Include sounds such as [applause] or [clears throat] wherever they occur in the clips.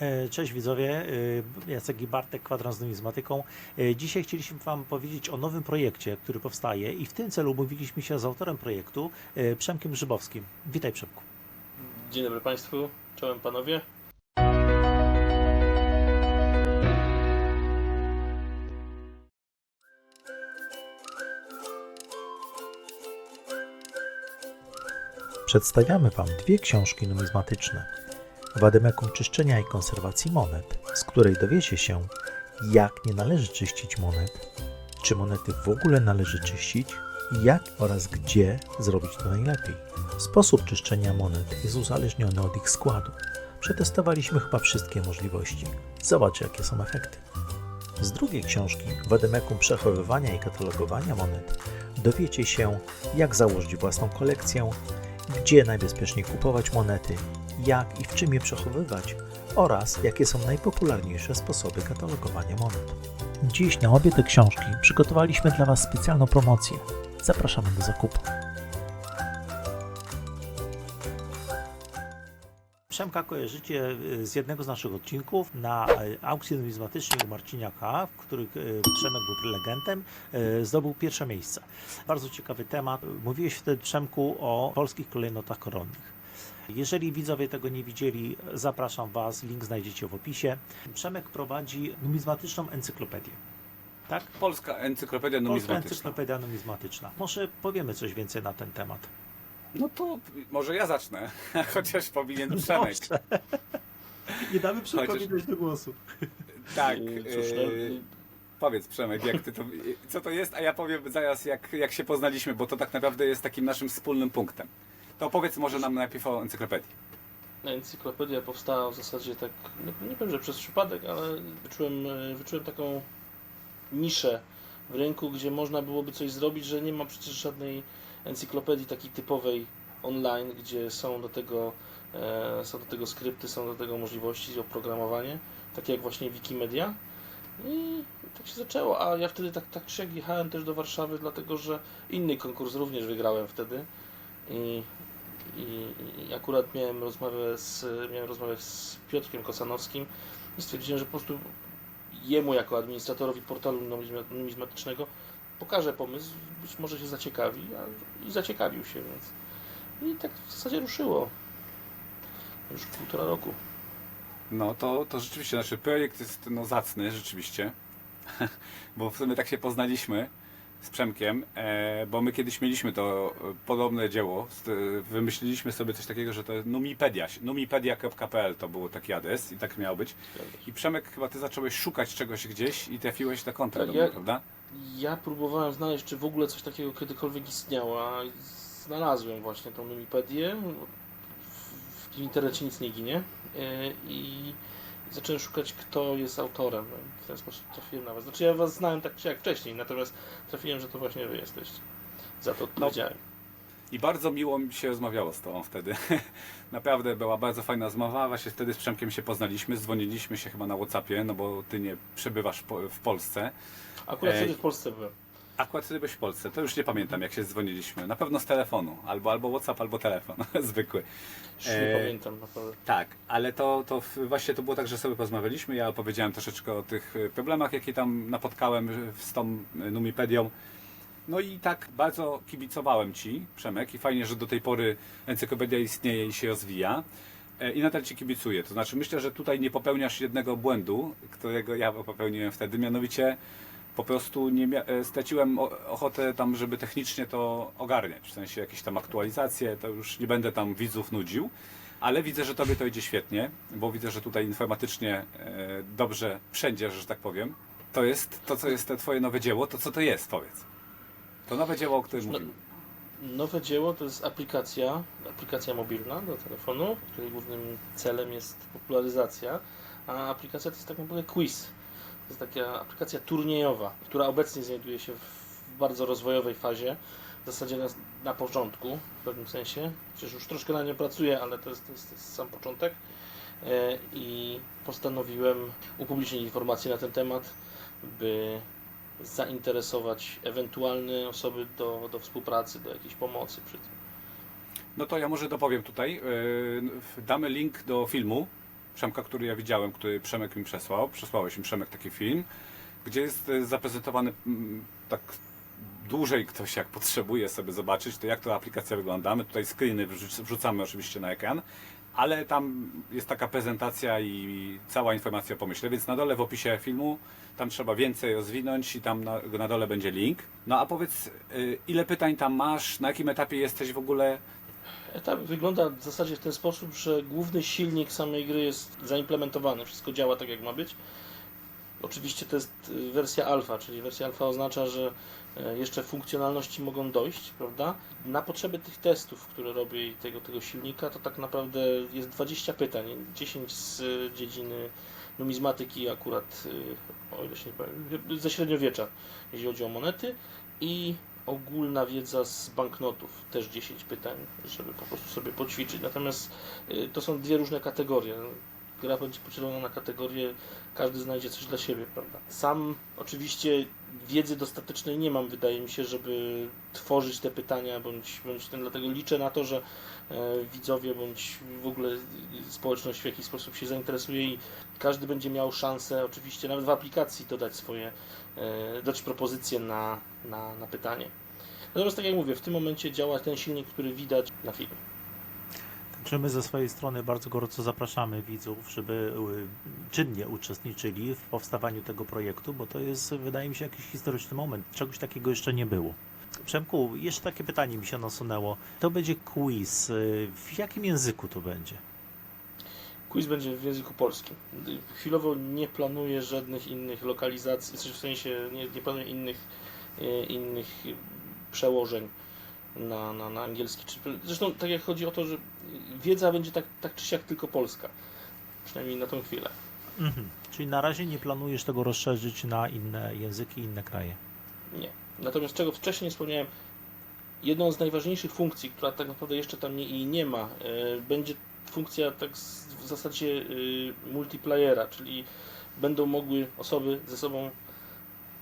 E, Cześć widzowie, e, Jacek i Bartek, Kwadrans z numizmatyką. E, Dzisiaj chcieliśmy Wam powiedzieć o nowym projekcie, który powstaje i w tym celu umówiliśmy się z autorem projektu, Przemkiem Grzybowskim. Witaj Przemku. Dzień dobry Państwu, czołem Panowie. Przedstawiamy Wam dwie książki numizmatyczne. Wademekum czyszczenia i konserwacji monet, z której dowiecie się, jak nie należy czyścić monet, czy monety w ogóle należy czyścić, jak oraz gdzie zrobić to najlepiej. Sposób czyszczenia monet jest uzależniony od ich składu. Przetestowaliśmy chyba wszystkie możliwości. Zobacz, jakie są efekty. Z drugiej książki, Wademekum przechowywania i katalogowania monet, dowiecie się, jak założyć własną kolekcję, gdzie najbezpieczniej kupować monety, jak i w czym je przechowywać oraz jakie są najpopularniejsze sposoby katalogowania monet. Dziś na obie te książki przygotowaliśmy dla Was specjalną promocję. Zapraszamy do zakupu. Przemka kojarzycie y, z jednego z naszych odcinków na y, aukcji numizmatycznej u Marciniaka, w których y, Przemek był prelegentem, zdobył pierwsze miejsce. Bardzo ciekawy temat. Mówiłeś wtedy, Przemku, o polskich klejnotach koronnych. Jeżeli widzowie tego nie widzieli, zapraszam Was, link znajdziecie w opisie. Przemek prowadzi numizmatyczną encyklopedię. Tak? Polska Encyklopedia Polska Numizmatyczna. Encyklopedia Numizmatyczna. Może powiemy coś więcej na ten temat. No to może ja zacznę, [laughs] chociaż powinien Przemek. Dobrze. Nie damy Przemkowi Chociaż- dojść do głosu. Tak, I Cóż, no, yy, powiedz Przemek, jak ty to, co to jest, a ja powiem zaraz jak, jak się poznaliśmy, bo to tak naprawdę jest takim naszym wspólnym punktem. To opowiedz może nam najpierw o encyklopedii. encyklopedia powstała w zasadzie tak, nie, nie powiem, że przez przypadek, ale wyczułem, e, wyczułem taką niszę w rynku, gdzie można byłoby coś zrobić, że nie ma przecież żadnej encyklopedii takiej typowej online, gdzie są do tego, e, są do tego skrypty, są do tego możliwości, oprogramowanie, takie jak właśnie Wikimedia. I tak się zaczęło, a ja wtedy tak, tak siak jechałem też do Warszawy, dlatego że inny konkurs również wygrałem wtedy. I, i, i akurat miałem rozmowę z, miałem rozmowę z Piotrkiem Kosanowskim i stwierdziłem, że po prostu jemu jako administratorowi portalu numizma- numizmatycznego pokażę pomysł, być może się zaciekawi, a, i zaciekawił się, więc i tak w zasadzie ruszyło. Już półtora roku. No to, to rzeczywiście, nasz projekt jest no, zacny, rzeczywiście, [laughs] bo w sumie tak się poznaliśmy z Przemkiem, e, bo my kiedyś mieliśmy to e, podobne dzieło, e, wymyśliliśmy sobie coś takiego, że to jest numipedia, numipedia.pl to był taki adres i tak miał być. I Przemek, chyba ty zacząłeś szukać czegoś gdzieś i trafiłeś na kontrę Tak, do mnie, ja- prawda? Ja próbowałem znaleźć, czy w ogóle coś takiego kiedykolwiek istniało, a znalazłem właśnie tą Numipedię. W, internecie nic nie ginie. I zacząłem szukać, kto jest autorem. No i W ten sposób trafiłem na Was. Znaczy, ja Was znałem tak czy jak wcześniej, natomiast trafiłem, że to właśnie Wy jesteście. Za to odpowiedziałem. I bardzo miło mi się rozmawiało z Tobą wtedy. [laughs] Naprawdę była bardzo fajna rozmowa. Właśnie wtedy z Przemkiem się poznaliśmy, dzwoniliśmy się chyba na Whatsappie, no bo Ty nie przebywasz w Polsce. Akurat Ej. wtedy w Polsce byłem. Akurat wtedy byłeś w Polsce, to już nie pamiętam jak się dzwoniliśmy. Na pewno z telefonu, albo, albo Whatsapp, albo telefon, [laughs] zwykły. Już nie E, pamiętam naprawdę. Tak, ale to, to właśnie to było tak, że sobie porozmawialiśmy. Ja opowiedziałem troszeczkę o tych y, problemach, jakie tam napotkałem z tą y, Numipedią. No i tak bardzo kibicowałem Ci, Przemek, i fajnie, że do tej pory encyklopedia istnieje i się rozwija. E, I nadal Ci kibicuję. To znaczy, myślę, że tutaj nie popełniasz jednego błędu, którego ja popełniłem wtedy, mianowicie po prostu nie mia- e, straciłem ochotę tam, żeby technicznie to ogarniać, w sensie jakieś tam aktualizacje, to już nie będę tam widzów nudził, ale widzę, że Tobie to idzie świetnie, bo widzę, że tutaj informatycznie e, dobrze wszędzie, że tak powiem. To jest to, co jest te Twoje nowe dzieło, to co to jest, powiedz. To nowe dzieło, o którym No, mówimy. Nowe dzieło to jest aplikacja, aplikacja mobilna do telefonu, której głównym celem jest popularyzacja, a aplikacja to jest tak naprawdę quiz. Jest taka aplikacja turniejowa, która obecnie znajduje się w bardzo rozwojowej fazie, w zasadzie na, na początku w pewnym sensie. Przecież już troszkę na nią pracuję, ale to jest, to jest, to jest sam początek. E, I postanowiłem upublicznić informacje na ten temat, by zainteresować ewentualne osoby do, do współpracy, do jakiejś pomocy przy tym. No to ja może dopowiem tutaj. Yy, Damy link do filmu Przemka, który ja widziałem, który Przemek mi przesłał. Przesłałeś mi Przemek taki film, gdzie jest e, zaprezentowany mm, tak dłużej ktoś jak potrzebuje sobie zobaczyć, to jak to aplikacja wygląda. My tutaj screeny wrzuc- wrzucamy oczywiście na ekran, ale tam jest taka prezentacja i cała informacja o pomyśle, więc na dole w opisie filmu tam trzeba więcej rozwinąć i tam na, na dole będzie link. No a powiedz, y, ile pytań tam masz, na jakim etapie jesteś w ogóle? Etap wygląda w zasadzie w ten sposób, że główny silnik samej gry jest zaimplementowany, wszystko działa tak jak ma być. Oczywiście to jest y, wersja alfa, czyli wersja alfa oznacza, że e, jeszcze funkcjonalności mogą dojść, prawda? Na potrzeby tych testów, które robię i tego, tego silnika, to tak naprawdę jest 20 pytań, 10 z y, dziedziny numizmatyki akurat, y, o ile się nie powiem, ze średniowiecza, jeśli chodzi o monety i ogólna wiedza z banknotów, też 10 pytań, żeby po prostu sobie poćwiczyć. Natomiast y, to są dwie różne kategorie. Gra będzie podzielona na kategorie, każdy znajdzie coś dla siebie, prawda? Sam oczywiście wiedzy dostatecznej nie mam, wydaje mi się, żeby tworzyć te pytania, bądź, bądź ten, dlatego liczę na to, że e, widzowie, bądź w ogóle społeczność w jakiś sposób się zainteresuje i każdy będzie miał szansę, oczywiście nawet w aplikacji dodać swoje, e, dać propozycje na, na, na pytanie. Natomiast tak jak mówię, w tym momencie działa ten silnik, który widać na filmie. Także my ze swojej strony bardzo gorąco zapraszamy widzów, żeby y, czynnie uczestniczyli w powstawaniu tego projektu, bo to jest, wydaje mi się, jakiś historyczny moment. Czegoś takiego jeszcze nie było. Przemku, jeszcze takie pytanie mi się nasunęło. To będzie quiz. Y, W jakim języku to będzie? Quiz będzie w języku polskim. Chwilowo nie planuję żadnych innych lokalizacji, w sensie nie, nie planuję innych, e, innych przełożeń na, na, na angielski. Zresztą tak jak chodzi o to, że wiedza będzie tak, tak czy siak tylko polska. Przynajmniej na tą chwilę. Mhm. Czyli na razie nie planujesz tego rozszerzyć na inne języki, inne kraje. Nie. Natomiast czego wcześniej wspomniałem, jedną z najważniejszych funkcji, która tak naprawdę jeszcze tam nie, i nie ma, e, będzie funkcja tak z, w zasadzie e, multiplayera, czyli będą mogły osoby ze sobą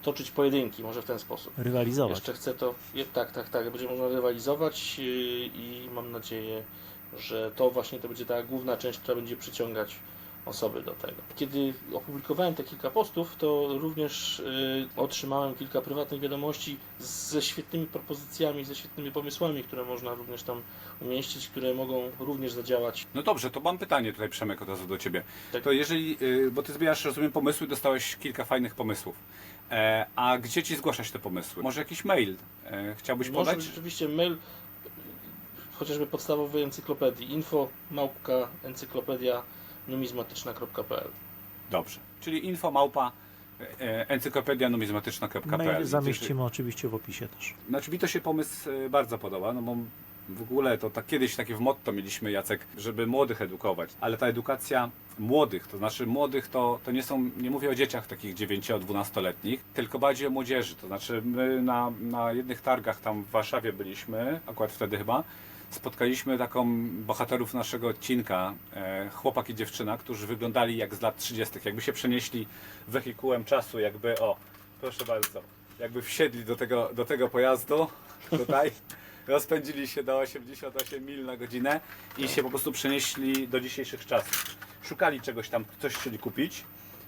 toczyć pojedynki, może w ten sposób. Rywalizować. Jeszcze chcę to, tak, tak, tak, będzie można rywalizować e, i mam nadzieję, że to właśnie to będzie ta główna część, która będzie przyciągać osoby do tego. Kiedy opublikowałem te kilka postów, to również y, otrzymałem kilka prywatnych wiadomości ze świetnymi propozycjami, ze świetnymi pomysłami, które można również tam umieścić, które mogą również zadziałać. No dobrze, to mam pytanie tutaj Przemek od razu do Ciebie. Tak. To jeżeli, y, bo Ty zbierasz, rozumiem, pomysły, dostałeś kilka fajnych pomysłów. E, a gdzie Ci zgłaszać te pomysły? Może jakiś mail e, chciałbyś Może podać? rzeczywiście mail chociażby podstawowej encyklopedii info małpka encyklopedia numizmatyczna.pl Dobrze. Czyli info małpa e, encyklopedia numizmatyczna.pl. Mail zamieścimy oczywiście w opisie też. Znaczy mi to się pomysł e, bardzo podoba, no bo w ogóle to tak kiedyś takie w motto mieliśmy Jacek, żeby młodych edukować, ale ta edukacja młodych, to znaczy młodych to, to nie są, nie mówię o dzieciach takich 9-12-letnich, tylko bardziej o młodzieży, to znaczy my na, na jednych targach tam w Warszawie byliśmy, akurat wtedy chyba, spotkaliśmy taką bohaterów naszego odcinka, e, chłopak i dziewczyna, którzy wyglądali jak z lat 30., jakby się przenieśli wehikułem czasu, jakby o, proszę bardzo, jakby wsiedli do tego, do tego pojazdu tutaj, rozpędzili się do 88 mil na godzinę i się po prostu przenieśli do dzisiejszych czasów. Szukali czegoś tam, coś chcieli kupić.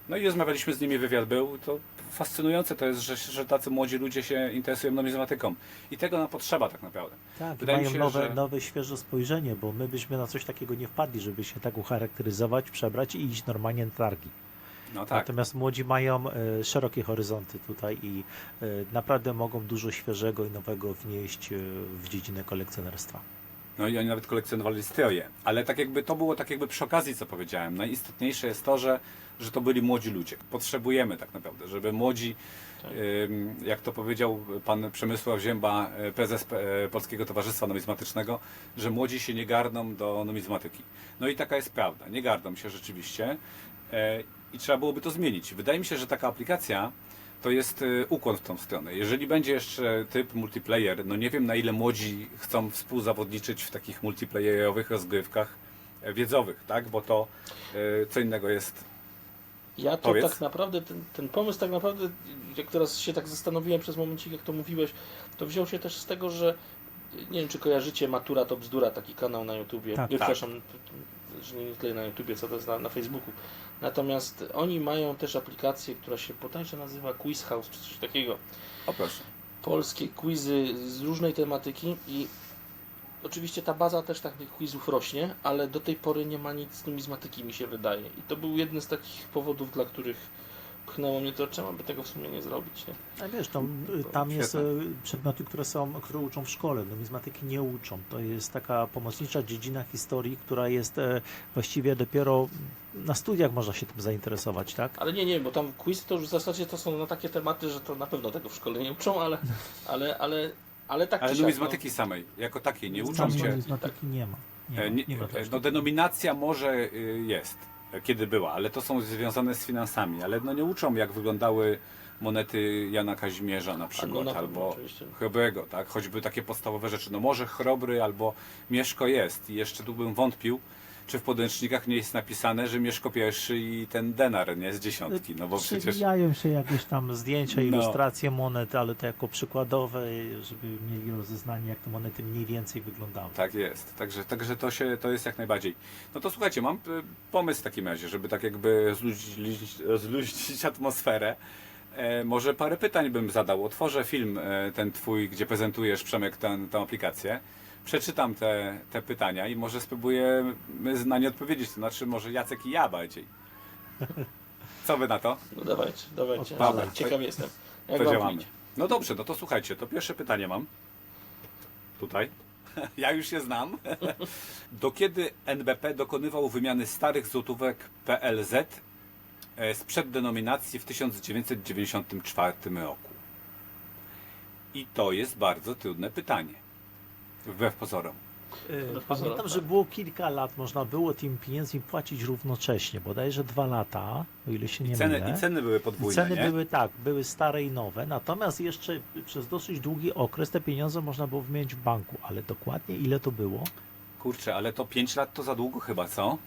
No i rozmawialiśmy z nimi, wywiad był. To fascynujące to jest, że, że tacy młodzi ludzie się interesują numizmatyką. I tego nam potrzeba tak naprawdę. Tak, Wydaje mi mają się, nowe, że- nowe, świeże spojrzenie, bo my byśmy na coś takiego nie wpadli, żeby się tak ucharakteryzować, przebrać i iść normalnie na targi. No tak. Natomiast młodzi mają e, szerokie horyzonty tutaj i e, naprawdę mogą dużo świeżego i nowego wnieść e, w dziedzinę kolekcjonerstwa. No i oni nawet kolekcjonowali stroje. Ale tak jakby to było tak jakby przy okazji, co powiedziałem. Najistotniejsze jest to, że, że to byli młodzi ludzie. Potrzebujemy tak naprawdę, żeby młodzi, Tak. jak to powiedział pan Przemysław Zięba, prezes Polskiego Towarzystwa Numizmatycznego, że młodzi się nie garną do numizmatyki. No i taka jest prawda. Nie gardą się rzeczywiście. I trzeba byłoby to zmienić. Wydaje mi się, że taka aplikacja to jest e, ukłon w tą stronę. Jeżeli będzie jeszcze typ multiplayer, no nie wiem na ile młodzi chcą współzawodniczyć w takich multiplayerowych rozgrywkach e, wiedzowych, tak? Bo to e, co innego jest. Ja to Powiedz. tak naprawdę, ten, ten pomysł tak naprawdę, jak teraz się tak zastanowiłem przez momencik, jak to mówiłeś, to wziął się też z tego, że nie wiem, czy kojarzycie Matura to bzdura, taki kanał na YouTubie. Tak, Nie, tak. Przepraszam, że nie tyle na YouTubie, co też na, na Facebooku. Natomiast oni mają też aplikację, która się bodajże nazywa Quiz House, czy coś takiego. O proszę. Polskie quizy z różnej tematyki i oczywiście ta baza też tak tych quizów rośnie, ale do tej pory nie ma nic z numizmatyki, mi się wydaje. I to był jeden z takich powodów, dla których pchnęło mnie to, czemu by tego w sumie nie zrobić, nie? A wiesz, tam, y, tam jest Świetne. y, przedmioty, które są, które uczą w szkole. Numizmatyki nie uczą. To jest taka pomocnicza dziedzina historii, która jest e, właściwie dopiero na studiach można się tym zainteresować, tak? Ale nie, nie, bo tam quizy to już w zasadzie to są na takie tematy, że to na pewno tego w szkole nie uczą, ale, ale, ale, ale tak Ale numizmatyki samej, jako takiej, nie uczą Tam cię. numizmatyki nie ma. Nie, E, ma, Nie, nie ma e, no denominacja może y, jest, kiedy była, ale to są związane z finansami, ale no nie uczą jak wyglądały monety Jana Kazimierza na przykład, na pewno, albo oczywiście. Chrobrego, tak? Choćby takie podstawowe rzeczy. No może Chrobry albo Mieszko jest i jeszcze tu bym wątpił, czy w podręcznikach nie jest napisane, że Mieszko pierwszy i ten denar, nie? Z dziesiątki, no bo przecież... Przewijają się jakieś tam zdjęcia, No. ilustracje monet, ale to jako przykładowe, żeby mieli rozeznanie, jak te monety mniej więcej wyglądały. Tak jest, także, także to, się, to jest jak najbardziej. No to słuchajcie, mam y, pomysł w takim razie, żeby tak jakby zluźnić, rozluźnić [laughs] atmosferę. E, może parę pytań bym zadał. Otworzę film e, ten twój, gdzie prezentujesz Przemek tę aplikację. Przeczytam te, te pytania i może spróbuję na nie odpowiedzieć. To znaczy może Jacek i ja bardziej. Co wy na to? No dawajcie, dawajcie. Odpalaj. Ciekaw jestem. Jak To działamy. No dobrze, no to słuchajcie, to pierwsze pytanie mam. [laughs] Tutaj. [laughs] Ja już się znam. [laughs] Do kiedy NBP dokonywał wymiany starych złotówek PLZ e, sprzed denominacji w 1994 roku? I to jest bardzo trudne pytanie. Wbrew pozorom. E, pozorom, Pamiętam, tak. że było kilka lat, można było tymi pieniędzmi płacić równocześnie, bodajże dwa lata, o ile się nie I ceny, mylę. I ceny były I podwójne, ceny nie? były tak, były stare i nowe, natomiast jeszcze przez dosyć długi okres te pieniądze można było wymienić w banku, ale dokładnie ile to było? Kurczę, ale to 5 lat to za długo chyba, co?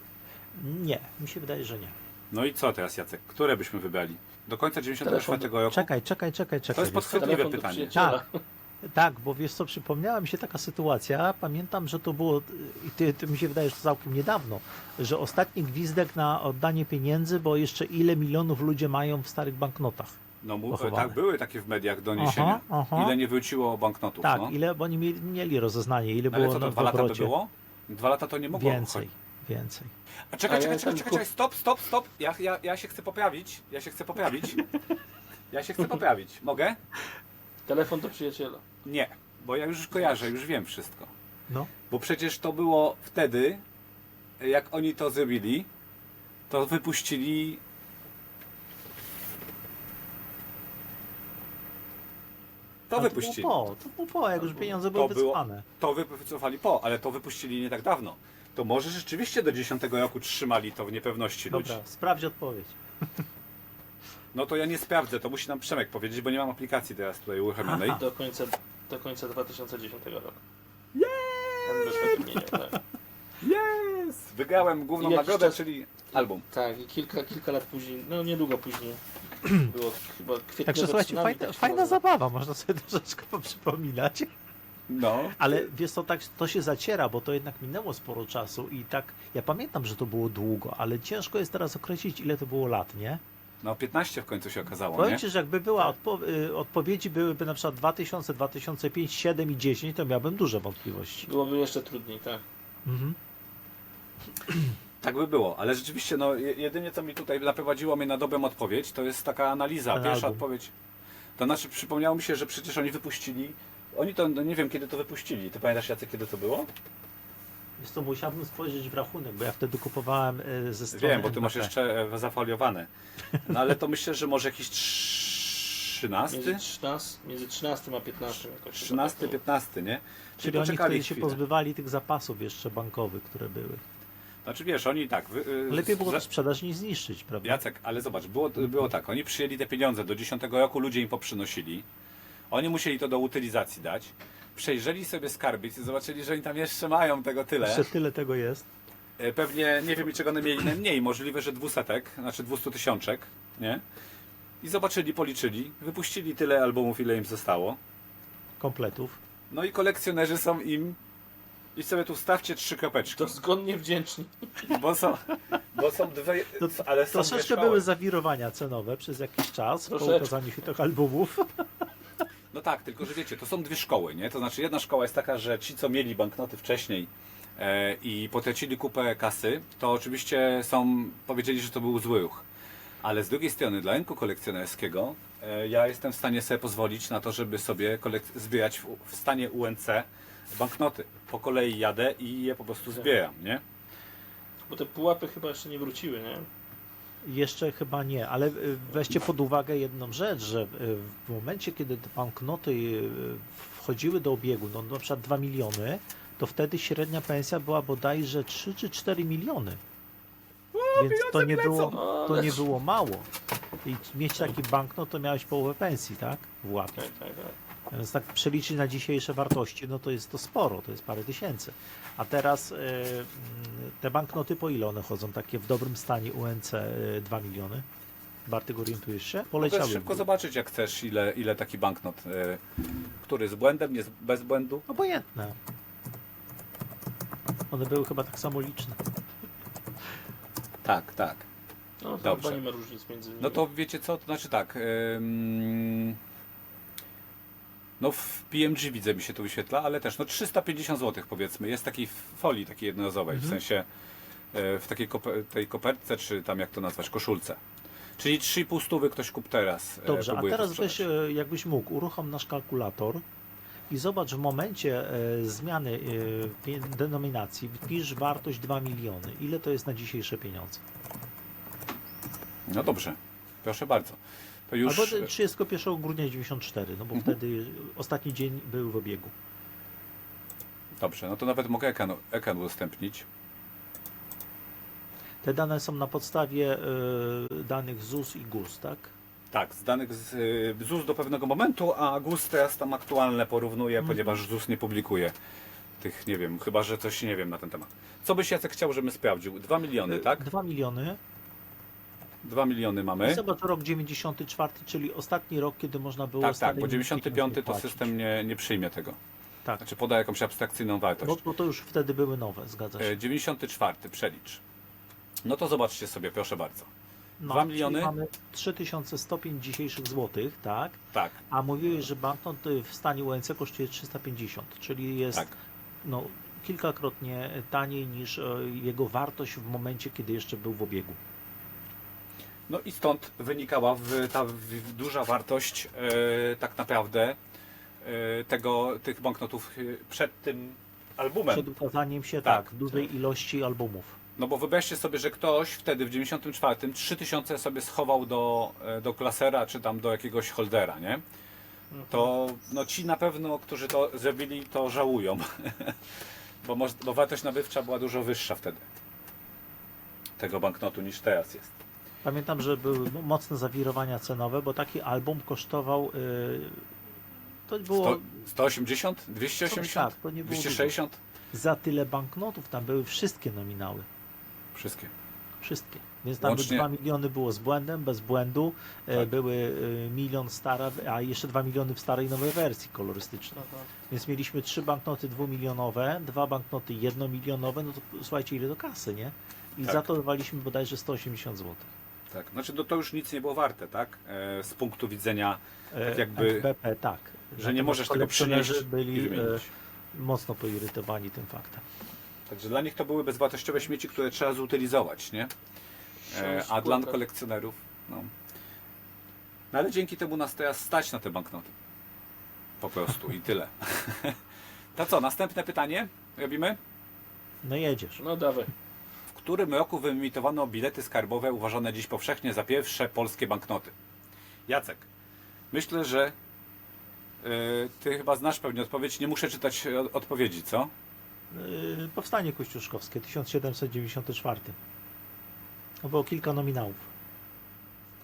Nie, mi się wydaje, że nie. No i co teraz, Jacek? Które byśmy wybrali? Do końca 94 Telefon roku? Czekaj, czekaj, czekaj, czekaj. To jest podchwytliwe pytanie. przyjaciela. Tak, bo wiesz co, przypomniała mi się taka sytuacja, pamiętam, że to było, i ty, ty mi się wydaje, że to całkiem niedawno, że ostatni gwizdek na oddanie pieniędzy, bo jeszcze ile milionów ludzie mają w starych banknotach. No pochowane. tak, były takie w mediach doniesienia. Aha, aha. Ile nie wróciło banknotów, Tak, no. ile, bo oni mieli, mieli rozeznanie, ile Ale było co to, na dwa lata by obrocie. było? Dwa lata to nie mogło Więcej, więcej. A czekaj, A ja czekaj, czekaj, czekaj, czekaj, stop, stop, stop. Ja, ja, ja się chcę poprawić. Ja się chcę poprawić. [laughs] Ja się chcę poprawić. Mogę? Telefon do przyjaciela. Nie, bo ja już kojarzę, już wiem wszystko. No, Bo przecież to było wtedy, jak oni to zrobili, to wypuścili. To Ale wypuścili. To było po, to było po, jak już pieniądze były To było- wycofane. To wy- wycofali po, ale to wypuścili nie tak dawno. To może rzeczywiście do 10 roku trzymali to w niepewności ludzi. Dobra, sprawdź odpowiedź. No to ja nie sprawdzę, to musi nam Przemek powiedzieć, bo nie mam aplikacji teraz tutaj uruchomionej. Aha. Do końca, do końca 2010 roku. Wymieniał, tak. Yes! Wygrałem główną jakiś nagrodę, czas- czyli album. Tak, i kilka, kilka lat później, no niedługo później, [clears throat] było chyba kwietniowe Także słuchajcie, tsunami, fajna, tak się fajna nazywa. zabawa, można sobie [laughs] troszeczkę poprzypominać. No. Ale wiesz co, tak to się zaciera, bo to jednak minęło sporo czasu i tak, ja pamiętam, że to było długo, ale ciężko jest teraz określić, ile to było lat, nie? No 15 w końcu się okazało, Powiem nie? Ci, że jakby była odpo y, odpowiedzi byłyby na przykład 2000, 2005, 7 i 10, to miałbym duże wątpliwości. Byłoby jeszcze trudniej, tak. Mhm. [clears throat] Tak by było, ale rzeczywiście no je- jedynie co mi tutaj naprowadziło mnie na dobrą odpowiedź, to jest taka analiza. Ten Pierwsza album. odpowiedź. To znaczy przypomniało mi się, że przecież oni wypuścili. Oni to no nie wiem kiedy to wypuścili. Ty pamiętasz Jacek kiedy to było? To musiałbym spojrzeć w rachunek, bo ja wtedy kupowałem y, ze strony Wiem, bo ty masz jeszcze e, zafoliowane. No ale to myślę, że może jakiś 13? Między 13, między 13 a 15 jakoś. 13, chyba tak 15, nie? Czyli oni poczekali wtedy się chwilę. pozbywali tych zapasów jeszcze bankowych, które były. Znaczy wiesz, oni tak. Wy, y, Lepiej było za- to sprzedać niż zniszczyć, prawda? Jacek, ale zobacz, było, było tak, oni przyjęli te pieniądze, do 10 roku ludzie im poprzynosili, oni musieli to do utylizacji dać, przejrzeli sobie skarbiec i zobaczyli, że oni tam jeszcze mają tego tyle. Jeszcze tyle tego jest. E, Pewnie, nie wiem czego one mieli najmniej, możliwe, że dwusetek, znaczy 200 tysiączek, nie? I zobaczyli, policzyli, wypuścili tyle albumów, ile im zostało. Kompletów. No i kolekcjonerzy są im I sobie tu stawcie trzy kropeczki, Dozgonnie wdzięczni. bo są, bo są dwie, To- ale są Troszeczkę były zawirowania cenowe przez jakiś czas po Troszeczkę. ukazaniu się tych albumów. No tak, tylko że wiecie, to są dwie szkoły, nie? To znaczy jedna szkoła jest taka, że ci, co mieli banknoty wcześniej e, i potracili kupę kasy, to oczywiście są, powiedzieli, że to był zły ruch. Ale z drugiej strony, dla rynku kolekcjonerskiego, e, ja jestem w stanie sobie pozwolić na to, żeby sobie kolek- zbierać w, w stanie UNC banknoty. Po kolei jadę i je po prostu zbieram, nie? Bo te pułapy chyba jeszcze nie wróciły, nie? Jeszcze chyba nie, ale y, weźcie pod uwagę jedną rzecz, że y, w momencie, kiedy te banknoty y, wchodziły do obiegu, no na przykład 2 miliony, to wtedy średnia pensja była bodajże 3 czy 4 miliony. Więc to nie, było, O, to nie było mało. I mieć taki banknot, to miałeś połowę pensji, tak? W łapie. Tak, tak, tak. Więc tak przeliczyć na dzisiejsze wartości, no to jest to sporo, to jest parę tysięcy. A teraz y, mm, te banknoty po ile one chodzą? Takie w dobrym stanie UNC y, 2 miliony? Bartek, orientujesz się? Możesz Poleciały. szybko zobaczyć, jak chcesz, ile, ile taki banknot, e, który z błędem, nie z, bez błędu. Obojętne. One były chyba tak samo liczne. Tak, tak. No to Dobrze. chyba nie ma różnic między nimi. No to wiecie co, to znaczy tak. ym, no w PMG widzę mi się to wyświetla, ale też no 350 zł powiedzmy. Jest takiej folii takiej jednorazowej, w Mhm. sensie e, w takiej kope, tej kopertce, czy tam jak to nazwać, koszulce. Czyli 3,5 stówy ktoś kup teraz. e, Dobrze, a próbuje to teraz weź, e, jakbyś mógł, uruchom nasz kalkulator i zobacz w momencie e, zmiany e, pie- denominacji, wpisz wartość 2 miliony. Ile to jest na dzisiejsze pieniądze? No dobrze, proszę bardzo. To już Albo 31 grudnia 94, no bo Mhm. wtedy ostatni dzień był w obiegu. dobrze, no to nawet mogę ekran, ekran udostępnić. Te dane są na podstawie e, danych ZUS i GUS, tak? Tak, z danych z y, ZUS do pewnego momentu, a GUS teraz tam aktualne porównuje, Mhm. ponieważ ZUS nie publikuje tych, nie wiem, chyba że coś nie wiem na ten temat. Co byś Jacek chciał, żebym sprawdził? 2 miliony, tak? 2 miliony. 2 miliony mamy. zobacz rok 94, czyli ostatni rok, kiedy można było Tak, tak, bo pieniądze 95 to system nie, nie przyjmie tego. Tak, Znaczy poda jakąś abstrakcyjną wartość. bo, bo to już wtedy były nowe, zgadza się. E, 94 przelicz. No to zobaczcie sobie, proszę bardzo. No, miliony? Mamy 3105 dzisiejszych złotych, tak? Tak, A mówiłeś, że banknot y, w stanie UNC kosztuje 350, czyli jest tak. no, kilkakrotnie taniej niż e, jego wartość w momencie, kiedy jeszcze był w obiegu. No i stąd wynikała ta duża wartość e, tak naprawdę e, tego, tych banknotów e, przed tym albumem. Przed ukazaniem się Tak. tak, dużej ilości albumów. No bo wyobraźcie sobie, że ktoś wtedy w 94 3000 sobie schował do, do klasera czy tam do jakiegoś holdera, nie? To no ci na pewno, którzy to zrobili, to żałują. [laughs] bo, bo wartość nabywcza była dużo wyższa wtedy tego banknotu niż teraz jest. Pamiętam, że były mo- mocne zawirowania cenowe, bo taki album kosztował. y, to było Sto, 180? 280? Tak, to nie było 260? za tyle banknotów, tam były wszystkie nominały. Wszystkie. Wszystkie. Więc tam Łącznie- 2 miliony było z błędem, bez błędu. e, Tak. Były y, milion stara, a jeszcze 2 miliony w starej nowej wersji kolorystycznej. No to- Więc mieliśmy trzy banknoty dwumilionowe, dwa banknoty jednomilionowe, no to słuchajcie, ile do kasy, nie? I Tak. za to wywaliśmy bodajże 180 zł. Tak. Znaczy no to już nic nie było warte, tak? E, z punktu widzenia, E, Tak jakby- FBP, tak. że nie możesz tego przynieść i byli e, mocno poirytowani tym faktem. Także dla nich to były bezwartościowe śmieci, które trzeba zutylizować, nie? E, a dla kolekcjonerów, no. No ale dzięki temu nas teraz stać na te banknoty. Po prostu i tyle. [laughs] To co, następne pytanie robimy? No jedziesz. No dawaj. W którym roku wyemitowano bilety skarbowe uważane dziś powszechnie za pierwsze polskie banknoty? Jacek, myślę, że e, ty chyba znasz pewnie odpowiedź. Nie muszę czytać e, odpowiedzi, co? Yy, Powstanie Kościuszkowskie, 1794. To było kilka nominałów.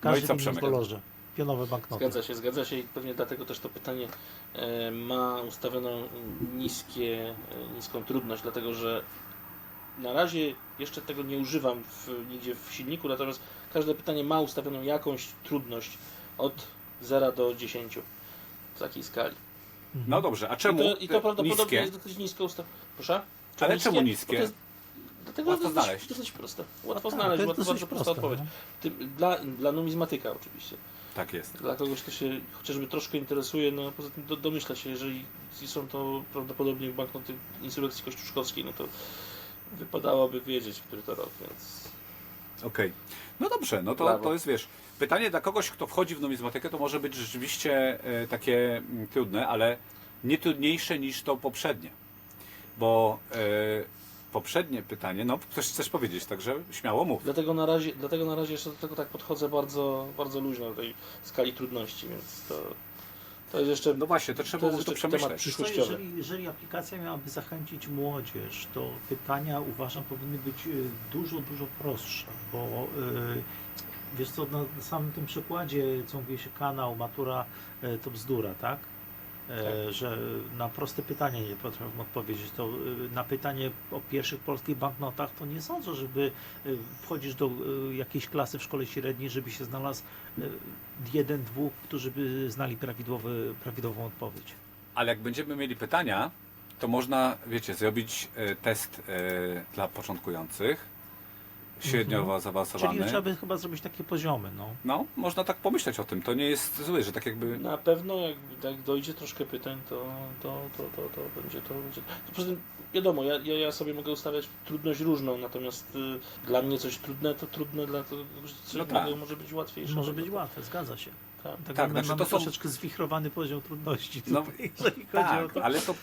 No Każdy co, w innym Przemek? kolorze. Pionowe banknoty. Zgadza się, zgadza się i pewnie dlatego też to pytanie e, ma ustawioną niskie, e, niską trudność, dlatego że na razie jeszcze tego nie używam w, nigdzie w silniku, natomiast każde pytanie ma ustawioną jakąś trudność od 0 do 10 w takiej skali. Mhm. No dobrze, a I czemu to, i to te prawdopodobnie niskie? jest dosyć nisko ustawione. Proszę? To Ale czemu bo niskie? to jest- Dlatego Łatwo to dosyć, znaleźć. dosyć proste. Łatwo Tak, znaleźć, to jest łatwo, dosyć bardzo prosta proste, odpowiedź. no. Tym, dla, dla numizmatyka oczywiście. Tak jest. Dla kogoś, kto się chociażby troszkę interesuje, no poza tym do, domyśla się, jeżeli są to prawdopodobnie banknoty insurrekcji kościuszkowskiej, no to wypadałoby wiedzieć, który to rok, więc... Okej. No dobrze, no to, Brawo. to jest, wiesz, pytanie dla kogoś, kto wchodzi w numizmatykę, to może być rzeczywiście e, takie mm, trudne, ale nie trudniejsze niż to poprzednie. Bo e, poprzednie pytanie, no ktoś chcesz powiedzieć, także śmiało mów. Dlatego na razie, dlatego na razie jeszcze do tego tak podchodzę bardzo, bardzo luźno do tej skali trudności, więc to, to jest jeszcze... No właśnie, to trzeba To to przemyśleć. Przyszłościowe. jeżeli, jeżeli aplikacja miałaby zachęcić młodzież, to pytania uważam powinny być y, dużo, dużo prostsze, bo y, wiesz co, na samym tym przykładzie, co mówi się kanał, matura y, to bzdura, tak? E, Że na proste pytanie nie potrafią odpowiedzieć. To y, na pytanie o pierwszych polskich banknotach to nie sądzę, żeby y, wchodzisz do jakiejś klasy w szkole średniej, żeby się znalazł jeden, dwóch, którzy by znali prawidłowy, prawidłową odpowiedź. Ale jak będziemy mieli pytania, to można, wiecie, zrobić e, test e, dla początkujących, średnio Mhm. zaawansowany. Czyli trzeba by chyba zrobić takie poziomy, no. No, można tak pomyśleć o tym. To nie jest złe, że tak jakby. Na pewno jak, jak dojdzie troszkę pytań, to, to, to, to, to będzie to będzie. To poza tym wiadomo, ja, ja, ja sobie mogę ustawiać trudność różną, natomiast y, dla mnie coś trudne, to trudne dla kogoś, coś No tak. może być łatwiejsze. Może No być to- łatwe, zgadza się. Tak. Tak, Tak, znaczy mamy to są- troszeczkę zwichrowany poziom trudności No, tutaj, jeżeli chodzi Tak, o to. ale to,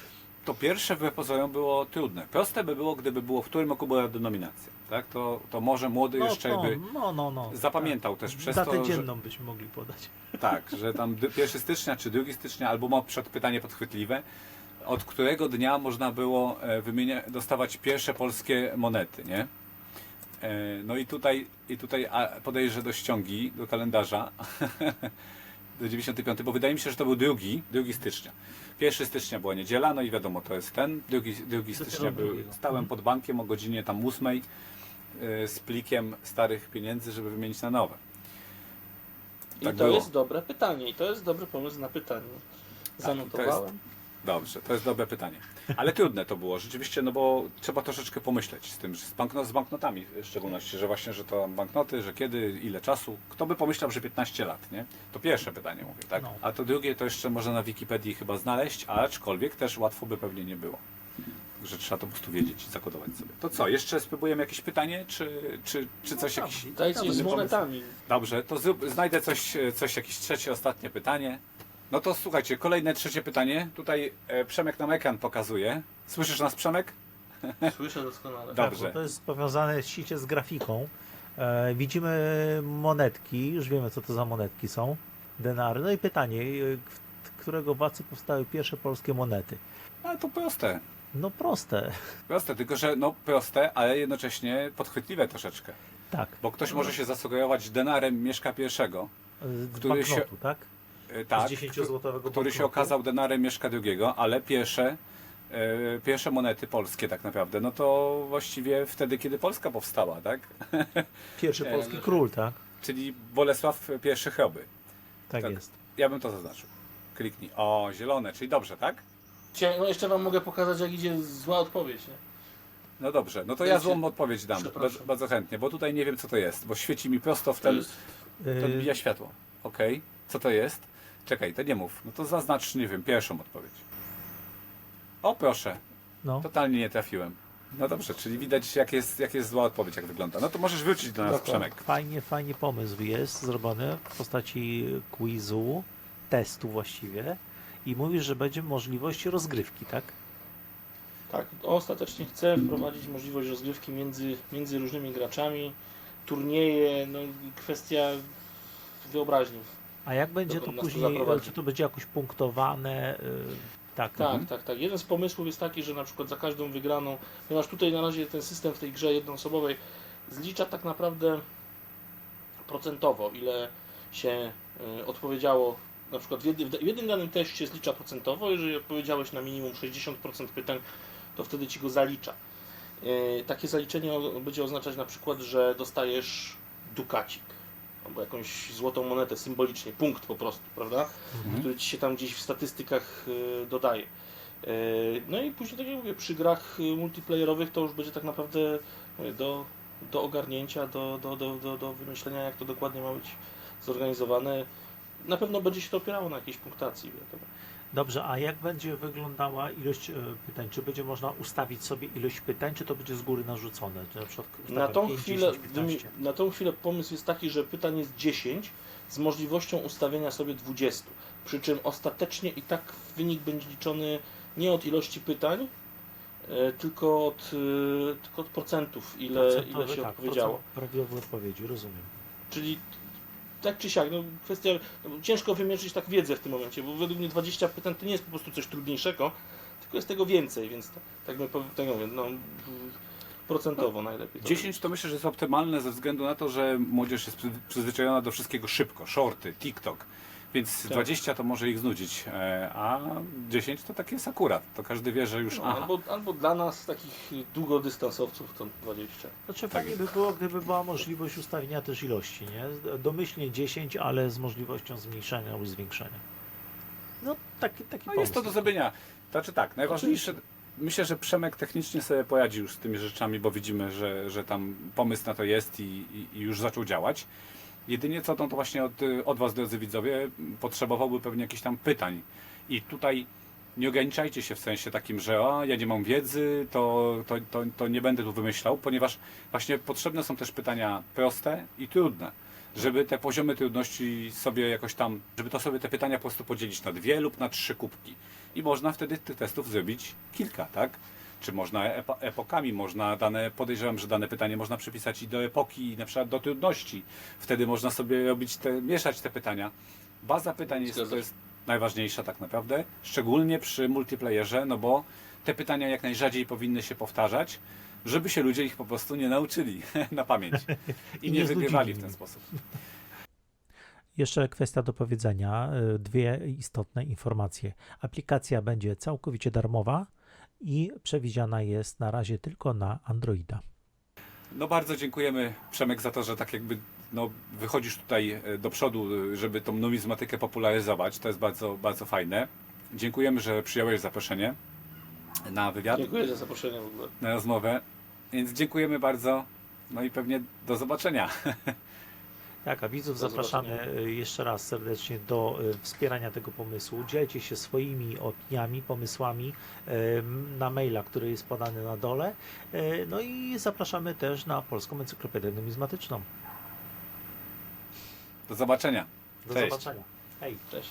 to pierwsze wbrew pozorom było trudne. Proste by było, gdyby było, w którym roku była denominacja. Tak? To, to może młody No, jeszcze no, by no, no, no. zapamiętał też tak. przez Datę to, że, dzienną byśmy mogli podać. [laughs] tak, że tam 1 stycznia czy 2 stycznia, albo ma przed pytanie podchwytliwe, od którego dnia można było e, wymienia, dostawać pierwsze polskie monety, nie? E, No i tutaj, i tutaj podejrzę do ściągi, do kalendarza, [laughs] do 95, bo wydaje mi się, że to był drugi, 2 stycznia. 1 stycznia była niedziela, no i wiadomo, to jest ten. 2, 2 stycznia był, stałem pod bankiem o godzinie tam 8 e, z plikiem starych pieniędzy, żeby wymienić na nowe. I Tak to było. jest dobre pytanie, i to jest dobry pomysł na pytanie. Zanotowałem. Dobrze, to jest dobre pytanie. Ale trudne to było rzeczywiście, no bo trzeba troszeczkę pomyśleć z tym, że z, banknot, z banknotami w szczególności, że właśnie, że to banknoty, że kiedy, ile czasu. Kto by pomyślał, że 15 lat, nie? To pierwsze pytanie mówię, tak? No. A to drugie to jeszcze można na Wikipedii chyba znaleźć, aczkolwiek też łatwo by pewnie nie było. Że trzeba to po prostu wiedzieć i zakodować sobie. To co, jeszcze spróbujemy jakieś pytanie, czy, czy, czy coś No, jakiś... Dajcie Dobry z monetami. Dobrze, to zrób, znajdę coś, coś, jakieś trzecie, ostatnie pytanie. No to słuchajcie, kolejne trzecie pytanie. Tutaj e, Przemek nam ekran pokazuje. Słyszysz nas, Przemek? [laughs] Słyszę doskonale. Dobrze. Tak, bo to jest powiązane ściśle z grafiką. E, widzimy monetki, już wiemy co to za monetki są. Denary. No i pytanie, e, w którego władcy powstały pierwsze polskie monety? Ale to proste. No proste. Proste, tylko że no proste, ale jednocześnie podchwytliwe troszeczkę. Tak. Bo ktoś może się zasugerować denarem Mieszka pierwszego, Z Który się- banknotu, tak? E, tak, z 10-złotowego który się okazał denarem Mieszka drugiego, ale pierwsze, e, pierwsze monety polskie tak naprawdę, no to właściwie wtedy, kiedy Polska powstała, tak? [laughs] Pierwszy E, polski król, tak? Czyli Bolesław I Chroby. Tak, Tak. jest. Ja bym to zaznaczył. Kliknij. O, zielone, czyli dobrze, tak? Cie- No jeszcze wam mogę pokazać, jak idzie zła odpowiedź, nie? No dobrze, no to ja złą odpowiedź dam. Przepraszam. Bardzo, chętnie, bo tutaj nie wiem co to jest, bo świeci mi prosto w ten. To odbija światło. Okej, co to jest? Czekaj, to nie mów. No to zaznacz, nie wiem, pierwszą odpowiedź. O proszę, no. totalnie nie trafiłem. No dobrze, czyli widać jak jest, jak jest zła odpowiedź, jak wygląda. No to możesz wrócić do nas, Dokładnie. Przemek. Fajnie, fajnie pomysł jest zrobiony w postaci quizu, testu właściwie. I mówisz, że będzie możliwość rozgrywki, tak? tak, ostatecznie chcę wprowadzić możliwość rozgrywki między, między różnymi graczami, turnieje, no kwestia wyobraźni. A jak będzie to później, zaprowadzi? czy to będzie jakoś punktowane? y, Tak, Tak, Mhm. tak, tak. Jeden z pomysłów jest taki, że na przykład za każdą wygraną, ponieważ tutaj na razie ten system w tej grze jednoosobowej zlicza tak naprawdę procentowo, ile się y, odpowiedziało, na przykład w jednym, w jednym danym teście zlicza procentowo, jeżeli odpowiedziałeś na minimum 60% pytań, to wtedy ci go zalicza. Takie zaliczenie będzie oznaczać na przykład, że dostajesz dukacik albo jakąś złotą monetę symbolicznie, punkt po prostu, prawda? Mhm. który ci się tam gdzieś w statystykach y, dodaje. E, No i później, tak jak mówię, przy grach y, multiplayerowych to już będzie tak naprawdę mówię, do, do ogarnięcia, do, do, do, do, do wymyślenia, jak to dokładnie ma być zorganizowane. Na pewno będzie się to opierało na jakiejś punktacji. wiadomo. Dobrze, a jak będzie wyglądała ilość e, pytań? Czy będzie można ustawić sobie ilość pytań, czy to będzie z góry narzucone? Na przykład Na tą, 5, chwilę, 10, wymi- 15? na tą chwilę pomysł jest taki, że pytań jest 10 z możliwością ustawienia sobie 20. Przy czym ostatecznie i tak wynik będzie liczony nie od ilości pytań, e, tylko od, e, tylko od procentów, ile, ile się tak, odpowiedziało. procent Prawidłowej odpowiedzi, rozumiem. Czyli tak czy siak, no kwestia, no, ciężko wymierzyć tak wiedzę w tym momencie, bo według mnie 20 pytań to nie jest po prostu coś trudniejszego, tylko jest tego więcej, więc tak, tak, my, powi- tak no, procentowo najlepiej. to 10 to myślę, że jest optymalne ze względu na to, że młodzież jest przy- przyzwyczajona do wszystkiego szybko, shorty, TikTok. Więc Tak. 20 to może ich znudzić, e, a 10 to tak jest akurat. To każdy wie, że już No, albo, albo dla nas, takich długodystansowców, to 20. Znaczy Tak fajnie jest. by było, gdyby była możliwość ustawienia też ilości, nie? Domyślnie 10, ale z możliwością zmniejszenia lub zwiększenia. No taki, taki No jest to do zrobienia. Znaczy tak, najważniejsze, Oczywiście. myślę, że Przemek technicznie sobie poradzi już z tymi rzeczami, bo widzimy, że, że tam pomysł na to jest i, i, i już zaczął działać. Jedynie co, no to właśnie od, od Was, drodzy widzowie, potrzebowałby pewnie jakichś tam pytań. I tutaj nie ograniczajcie się w sensie takim, że a, ja nie mam wiedzy, to, to, to, to nie będę tu wymyślał, ponieważ właśnie potrzebne są też pytania proste i trudne. Żeby te poziomy trudności sobie jakoś tam, żeby to sobie te pytania po prostu podzielić na dwie lub na trzy kubki. I można wtedy tych testów zrobić kilka, tak? Czy można epo, epokami, można dane, podejrzewam, że dane pytanie można przypisać i do epoki, i na przykład do trudności. Wtedy można sobie robić te, mieszać te pytania. Baza pytań jest, to jest najważniejsza tak naprawdę, szczególnie przy multiplayerze, no bo te pytania jak najrzadziej powinny się powtarzać, żeby się ludzie ich po prostu nie nauczyli [laughs] na pamięć i [laughs] I nie nie wygrywali w ten sposób. Jeszcze kwestia do powiedzenia, y, dwie istotne informacje. Aplikacja będzie całkowicie darmowa i przewidziana jest na razie tylko na Androida. No bardzo dziękujemy Przemek za to, że tak jakby no, wychodzisz tutaj e, do przodu, e, żeby tą numizmatykę popularyzować. To jest bardzo, bardzo fajne. Dziękujemy, że przyjąłeś zaproszenie na wywiad, Dziękuję za zaproszenie w ogóle. na rozmowę. Więc dziękujemy bardzo. No i pewnie do zobaczenia. [laughs] Tak, a widzów Do zapraszamy zobaczenia. jeszcze raz serdecznie do y, wspierania tego pomysłu. Dzielcie się swoimi opiniami, pomysłami y, na maila, który jest podany na dole. Y, No i zapraszamy też na Polską Encyklopedię Numizmatyczną. Do zobaczenia. Do Cześć. zobaczenia. Hej! Cześć.